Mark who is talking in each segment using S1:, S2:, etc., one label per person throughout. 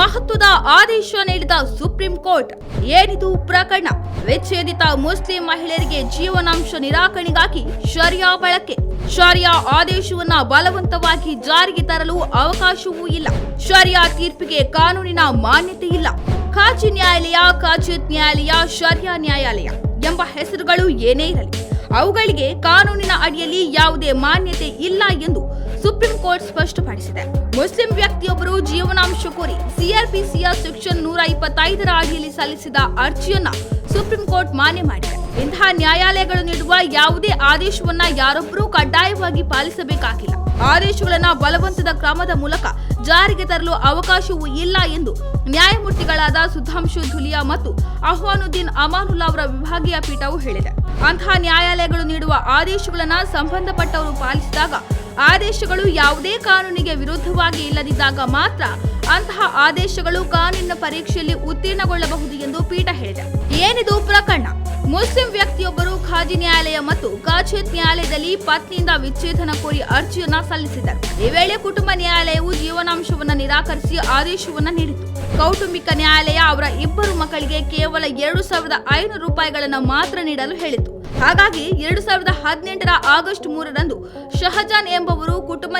S1: ಮಹತ್ವದ ಆದೇಶ ನೀಡಿದ ಸುಪ್ರೀಂ ಕೋರ್ಟ್ ಏನಿದು ಪ್ರಕರಣ? ವಿಚ್ಛೇದಿತ ಮುಸ್ಲಿಂ ಮಹಿಳೆಯರಿಗೆ ಜೀವನಾಂಶ ನಿರಾಕರಣೆಗಾಗಿ ಶರಿಯಾ ಬಳಕೆ. ಶರಿಯಾ ಆದೇಶವನ್ನ ಬಲವಂತವಾಗಿ ಜಾರಿಗೆ ತರಲು ಅವಕಾಶವೂ ಇಲ್ಲ. ಶರಿಯಾ ತೀರ್ಪಿಗೆ ಕಾನೂನಿನ ಮಾನ್ಯತೆ ಇಲ್ಲ. ಖಾಜಿ ನ್ಯಾಯಾಲಯ ಖಾಜಿತ್ ನ್ಯಾಯಾಲಯ, ಶರಿಯಾ ನ್ಯಾಯಾಲಯ ಎಂಬ ಹೆಸರುಗಳು ಏನೇ ಇರಲಿ, ಅವುಗಳಿಗೆ ಕಾನೂನಿನ ಅಡಿಯಲ್ಲಿ ಯಾವುದೇ ಮಾನ್ಯತೆ ಇಲ್ಲ ಎಂದು ಸುಪ್ರೀಂ ಕೋರ್ಟ್ ಸ್ಪಷ್ಟಪಡಿಸಿದೆ. ಮುಸ್ಲಿಂ ವ್ಯಕ್ತಿಯೊಬ್ಬರು ಜೀವನಾಂಶ ಕೋರಿ ಸಿಆರ್ಪಿಸಿಯ ಸೆಕ್ಷನ್ ನೂರ ಇಪ್ಪತ್ತೈದರ ಅಡಿಯಲ್ಲಿ ಸಲ್ಲಿಸಿದ ಅರ್ಜಿಯನ್ನ ಸುಪ್ರೀಂ ಕೋರ್ಟ್ ಮಾನ್ಯ ಮಾಡಿದೆ. ಇಂತಹ ನ್ಯಾಯಾಲಯಗಳು ನೀಡುವ ಯಾವುದೇ ಆದೇಶವನ್ನ ಯಾರೊಬ್ಬರೂ ಕಡ್ಡಾಯವಾಗಿ ಪಾಲಿಸಬೇಕಾಗಿಲ್ಲ. ಆದೇಶಗಳನ್ನ ಬಲವಂತದ ಕ್ರಮದ ಮೂಲಕ ಜಾರಿಗೆ ತರಲು ಅವಕಾಶವೂ ಇಲ್ಲ ಎಂದು ನ್ಯಾಯಮೂರ್ತಿಗಳಾದ ಸುಧಾಂಶು ಧುಲಿಯಾ ಮತ್ತು ಅಹ್ವಾನುದ್ದೀನ್ ಅಮಾನುಲ್ಲಾ ಅವರ ವಿಭಾಗೀಯ ಪೀಠವು ಹೇಳಿದೆ. ಅಂತಹ ನ್ಯಾಯಾಲಯಗಳು ನೀಡುವ ಆದೇಶಗಳನ್ನ ಸಂಬಂಧಪಟ್ಟವರು ಪಾಲಿಸಿದಾಗ ಆದೇಶಗಳು ಯಾವುದೇ ಕಾನೂನಿಗೆ ವಿರುದ್ಧವಾಗಿ ಇಲ್ಲದಿದ್ದಾಗ ಮಾತ್ರ ಅಂತಹ ಆದೇಶಗಳು ಕಾನೂನಿನ ಪರೀಕ್ಷೆಯಲ್ಲಿ ಉತ್ತೀರ್ಣಗೊಳ್ಳಬಹುದು ಎಂದು ಪೀಠ ಹೇಳಿದೆ. ಏನಿದು ಪ್ರಕರಣ? ಮುಸ್ಲಿಂ ವ್ಯಕ್ತಿಯೊಬ್ಬರು ಖಾಜಿ ನ್ಯಾಯಾಲಯ ಮತ್ತು ಕಾಚೇತ್ ನ್ಯಾಯಾಲಯದಲ್ಲಿ ಪತ್ನಿಯಿಂದ ವಿಚ್ಛೇದನ ಕೋರಿ ಅರ್ಜಿಯನ್ನ ಸಲ್ಲಿಸಿದರು ಈ ವೇಳೆ ಕುಟುಂಬ ನ್ಯಾಯಾಲಯವು ಜೀವನಾಂಶವನ್ನು ನಿರಾಕರಿಸಿ ಆದೇಶವನ್ನು ನೀಡಿತು. ಕೌಟುಂಬಿಕ ನ್ಯಾಯಾಲಯ ಅವರ ಇಬ್ಬರು ಮಕ್ಕಳಿಗೆ ಕೇವಲ ಎರಡು ಸಾವಿರದ ಐನೂರು ರೂಪಾಯಿಗಳನ್ನು ಮಾತ್ರ ನೀಡಲು ಹೇಳಿತು. ಹಾಗಾಗಿ ಎರಡು ಸಾವಿರದ ಹದಿನೆಂಟರ ಆಗಸ್ಟ್ ಮೂರರಂದು ಶಹಜಾನ್ ಎಂಬುವರು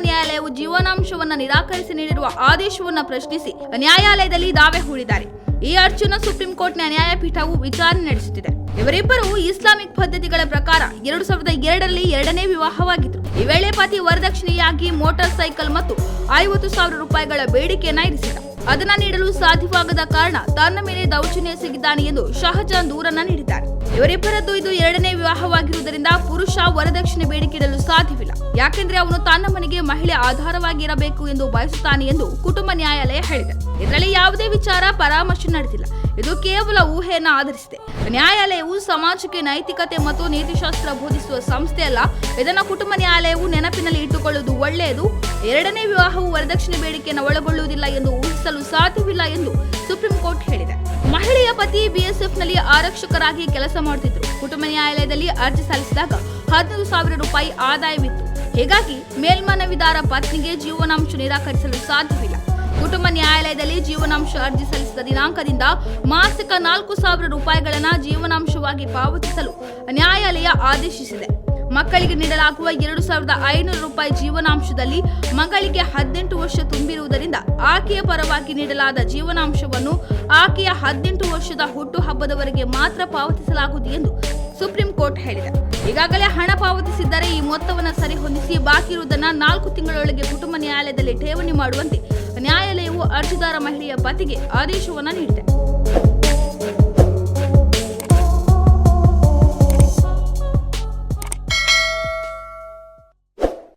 S1: ನ್ಯಾಯಾಲಯವು ಜೀವನಾಂಶವನ್ನು ನಿರಾಕರಿಸಿ ನೀಡಿರುವ ಆದೇಶವನ್ನು ಪ್ರಶ್ನಿಸಿ ನ್ಯಾಯಾಲಯದಲ್ಲಿ ದಾವೆ ಹೂಡಿದ್ದಾರೆ. ಈ ಅರ್ಜಿಯನ್ನು ಸುಪ್ರೀಂ ಕೋರ್ಟ್ನ ನ್ಯಾಯಪೀಠವು ವಿಚಾರಣೆ ನಡೆಸುತ್ತಿದೆ. ಇವರಿಬ್ಬರು ಇಸ್ಲಾಮಿಕ್ ಪದ್ಧತಿಗಳ ಪ್ರಕಾರ ಎರಡು ಸಾವಿರದ ಎರಡರಲ್ಲಿ ಎರಡನೇ ವಿವಾಹವಾಗಿದ್ದರು ಈ ವೇಳೆ ಪತಿ ವರದಕ್ಷಿಣೆಯಾಗಿ ಮೋಟಾರ್ ಸೈಕಲ್ ಮತ್ತು ಐವತ್ತು ಸಾವಿರ ರೂಪಾಯಿಗಳ ಬೇಡಿಕೆಯನ್ನ ಇರಿಸಿದ ಅದನ್ನ ನೀಡಲು ಸಾಧ್ಯವಾಗದ ಕಾರಣ ತನ್ನ ಮೇಲೆ ದೌರ್ಜನ್ಯ ಸಿಗಿದ್ದಾನೆ ಎಂದು ಶಹಜಾನ್ ದೂರನ್ನ ನೀಡಿದ್ದಾರೆ. ಇವರಿಬ್ಬರದ್ದು ಇದು ಎರಡನೇ ವಿವಾಹವಾಗಿರುವುದರಿಂದ ಪುರುಷ ವರದಕ್ಷಿಣೆ ಬೇಡಿಕೆ ಇಡಲು ಸಾಧ್ಯವಿಲ್ಲ. ಯಾಕೆಂದ್ರೆ ಅವನು ತನ್ನ ಮನೆಗೆ ಮಹಿಳೆ ಆಧಾರವಾಗಿರಬೇಕು ಎಂದು ಬಯಸುತ್ತಾನೆ ಎಂದು ಕುಟುಂಬ ನ್ಯಾಯಾಲಯ ಹೇಳಿದೆ. ಇದರಲ್ಲಿ ಯಾವುದೇ ವಿಚಾರ ಪರಾಮರ್ಶೆ ನಡೆದಿಲ್ಲ. ಇದು ಕೇವಲ ಊಹೆಯನ್ನು ಆಧರಿಸಿದೆ. ನ್ಯಾಯಾಲಯವು ಸಮಾಜಕ್ಕೆ ನೈತಿಕತೆ ಮತ್ತು ನೀತಿಶಾಸ್ತ್ರ ಬೋಧಿಸುವ ಸಂಸ್ಥೆ ಅಲ್ಲ. ಇದನ್ನ ಕುಟುಂಬ ನ್ಯಾಯಾಲಯವು ನೆನಪಿನಲ್ಲಿ ಇಟ್ಟುಕೊಳ್ಳುವುದು ಒಳ್ಳೆಯದು. ಎರಡನೇ ವಿವಾಹವು ವರದಕ್ಷಿಣೆ ಬೇಡಿಕೆಯನ್ನು ಒಳಗೊಳ್ಳುವುದಿಲ್ಲ ಎಂದು ಊಹಿಸಲು ಸಾಧ್ಯವಿಲ್ಲ ಎಂದು ಸುಪ್ರೀಂ ಕೋರ್ಟ್ ಹೇಳಿದೆ. ಮಹಿಳೆಯ ಪತಿ ಬಿಎಸ್ಎಫ್ನಲ್ಲಿ ಆರಕ್ಷಕರಾಗಿ ಕೆಲಸ ಮಾಡುತ್ತಿದ್ದರು. ಕುಟುಂಬ ನ್ಯಾಯಾಲಯದಲ್ಲಿ ಅರ್ಜಿ ಸಲ್ಲಿಸಿದಾಗ ಹದಿನೈದು ಸಾವಿರ ರೂಪಾಯಿ ಆದಾಯವಿತ್ತು. ಹೀಗಾಗಿ ಮೇಲ್ಮನವಿದಾರ ಪತ್ನಿಗೆ ಜೀವನಾಂಶ ನಿರಾಕರಿಸಲು ಸಾಧ್ಯವಿಲ್ಲ. ಕುಟುಂಬ ನ್ಯಾಯಾಲಯದಲ್ಲಿ ಜೀವನಾಂಶ ಅರ್ಜಿ ಸಲ್ಲಿಸಿದ ದಿನಾಂಕದಿಂದ ಮಾಸಿಕ ನಾಲ್ಕು ಸಾವಿರ ರೂಪಾಯಿಗಳನ್ನು ಜೀವನಾಂಶವಾಗಿ ಪಾವತಿಸಲು ನ್ಯಾಯಾಲಯ ಆದೇಶಿಸಿದೆ. ಮಕ್ಕಳಿಗೆ ನೀಡಲಾಗುವ ಎರಡು ಸಾವಿರದ ಐನೂರು ರೂಪಾಯಿ ಜೀವನಾಂಶದಲ್ಲಿ ಮಗಳಿಗೆ ಹದಿನೆಂಟು ವರ್ಷ ತುಂಬಿರುವುದರಿಂದ ಆಕೆಯ ಪರವಾಗಿ ನೀಡಲಾದ ಜೀವನಾಂಶವನ್ನು ಆಕೆಯ ಹದಿನೆಂಟು ವರ್ಷದ ಹುಟ್ಟುಹಬ್ಬದವರೆಗೆ ಮಾತ್ರ ಪಾವತಿಸಲಾಗುವುದು ಎಂದು ಸುಪ್ರೀಂ ಕೋರ್ಟ್ ಹೇಳಿದೆ. ಈಗಾಗಲೇ ಹಣ ಪಾವತಿಸಿದ್ದರೆ ಈ ಮೊತ್ತವನ್ನು ಸರಿಹೊಂದಿಸಿ ಬಾಕಿ ಇರುವುದನ್ನು ನಾಲ್ಕು ತಿಂಗಳೊಳಗೆ ಕುಟುಂಬ ನ್ಯಾಯಾಲಯದಲ್ಲಿ ಠೇವಣಿ ಮಾಡುವಂತೆ ನ್ಯಾಯಾಲಯವು ಅರ್ಜಿದಾರ ಮಹಿಳೆಯ ಪತಿಗೆ ಆದೇಶವನ್ನು ನೀಡಿದೆ.